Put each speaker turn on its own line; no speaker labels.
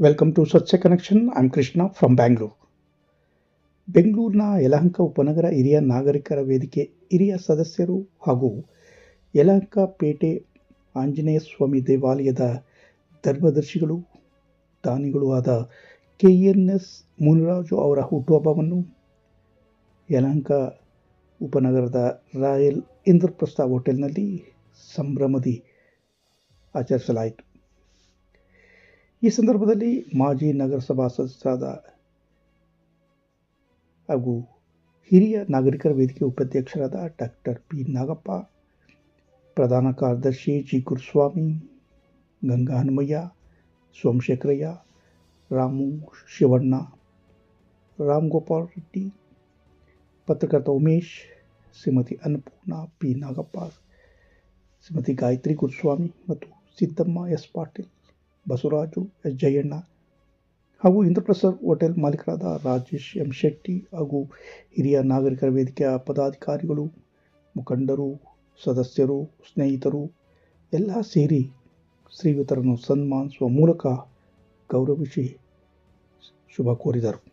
Welcome to Swachh connection I'm Krishna from Bangalore ಬೆಂಗಳೂರಿನ ಯಲಹಂಕ ಉಪನಗರ ಹಿರಿಯ ನಾಗರಿಕರ ವೇದಿಕೆ ಹಿರಿಯ ಸದಸ್ಯರು ಹಾಗೂ ಯಲಹಂಕ ಪೇಟೆ ಆಂಜನೇಯ ಸ್ವಾಮಿ ದೇವಾಲಯದ ಧರ್ಮದರ್ಶಿಗಳು, ದಾನಿಗಳು ಆದ ಕೆ ಎನ್ ಎಸ್ ಮುನಿರಾಜು ಅವರ ಹುಟ್ಟುಹಬ್ಬವನ್ನು ಯಲಹಂಕ ಉಪನಗರದ ರಾಯಲ್ ಇಂದ್ರಪ್ರಸ್ಥ ಹೋಟೆಲ್ನಲ್ಲಿ ಸಂಭ್ರಮದಿ ಆಚರಿಸಲಾಯಿತು. ಈ ಸಂದರ್ಭದಲ್ಲಿ ಮಾಜಿ ನಗರಸಭಾ ಸದಸ್ಯರಾದ ಹಾಗೂ ಹಿರಿಯ ನಾಗರಿಕರ ವೇದಿಕೆ ಉಪಾಧ್ಯಕ್ಷರಾದ ಡಾಕ್ಟರ್ ಪಿ ನಾಗಪ್ಪ ಪ್ರಧಾನ ಕಾರ್ಯದರ್ಶಿ ಜಿ ಗುರುಸ್ವಾಮಿ ಗಂಗಾ ಹನುಮಯ್ಯ ಸೋಮಶೇಖರಯ್ಯ ರಾಮು ಶಿವಣ್ಣ ರಾಮ್ ಗೋಪಾಲ್ ರೆಡ್ಡಿ ಪತ್ರಕರ್ತ ಉಮೇಶ್ ಶ್ರೀಮತಿ ಅನ್ನಪೂರ್ಣ ಪಿ ನಾಗಪ್ಪ ಶ್ರೀಮತಿ ಗಾಯತ್ರಿ ಗುರುಸ್ವಾಮಿ ಮತ್ತು ಸಿದ್ದಮ್ಮ ಎಸ್ ಪಾಟೀಲ್ ಬಸವರಾಜು ಎಸ್ ಜಯಣ್ಣ ಹಾಗೂ ಇಂದ್ರಪ್ರಸಾದ್ ಹೋಟೆಲ್ ಮಾಲೀಕರಾದ ರಾಜೇಶ್ ಎಂ ಶೆಟ್ಟಿ ಹಾಗೂ ಹಿರಿಯ ನಾಗರಿಕರ ವೇದಿಕೆಯ ಪದಾಧಿಕಾರಿಗಳು, ಮುಖಂಡರು, ಸದಸ್ಯರು, ಸ್ನೇಹಿತರು ಎಲ್ಲ ಸೇರಿ ಶ್ರೀಯುತರನ್ನು ಸನ್ಮಾನಿಸುವ ಮೂಲಕ ಗೌರವಿಸಿ ಶುಭ ಕೋರಿದರು.